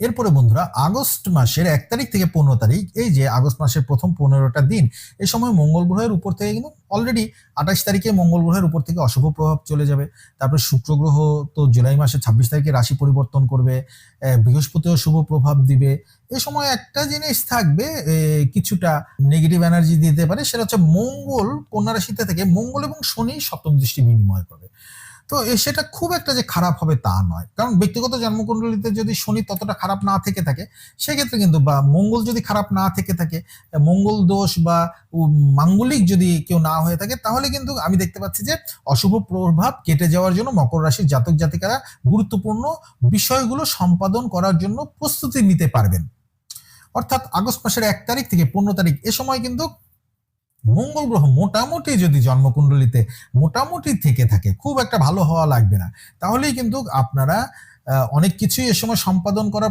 এরপরে বন্ধুরা, আগস্ট মাসের এক তারিখ থেকে পনেরো তারিখ, এই যে আগস্ট মাসের প্রথম পনেরোটা দিন এ সময় মঙ্গল গ্রহের উপর থেকে কিন্তু অলরেডি আঠাশ তারিখে মঙ্গল গ্রহের উপর থেকে অশুভ প্রভাব চলে যাবে। তারপরে শুক্র গ্রহ তো জুলাই মাসের ছাব্বিশ তারিখে রাশি পরিবর্তন করবে বৃহস্পতিও শুভ প্রভাব দিবে। এ সময় একটা জিনিস থাকবে কিছুটা নেগেটিভ এনার্জি দিতে পারে, সেটা হচ্ছে মঙ্গল কন্যা রাশিতে থেকে মঙ্গল এবং শনি সপ্তম দৃষ্টি বিনিময় করবে। তো সেটা খুব একটা যে খারাপ হবে তা নয়। কারণ ব্যক্তিগত জন্মকুণ্ডলিতে যদি শনি ততটা খারাপ না থেকে থাকে, সেক্ষেত্রে কিন্তু বা মঙ্গল যদি খারাপ না থেকে থাকে মঙ্গল দোষ বা মাঙ্গলিক যদি কেউ না হয়ে থাকে, তাহলে কিন্তু আমি দেখতে পাচ্ছি যে অশুভ প্রভাব কেটে যাওয়ার জন্য মকর রাশির জাতক জাতিকারা গুরুত্বপূর্ণ বিষয়গুলো সম্পাদন করার জন্য প্রস্তুতি নিতে পারবেন। অর্থাৎ আগস্ট মাসের এক তারিখ থেকে পনেরো তারিখ, এ সময় কিন্তু মঙ্গল গ্রহ মোটামুটি যদি জন্মকুণ্ডলিতে মোটামুটি থেকে থাকে, খুব একটা ভালো হওয়া লাগবে না। তাহলেই কিন্তু আপনারা অনেক কিছুই এ সময় সম্পাদন করা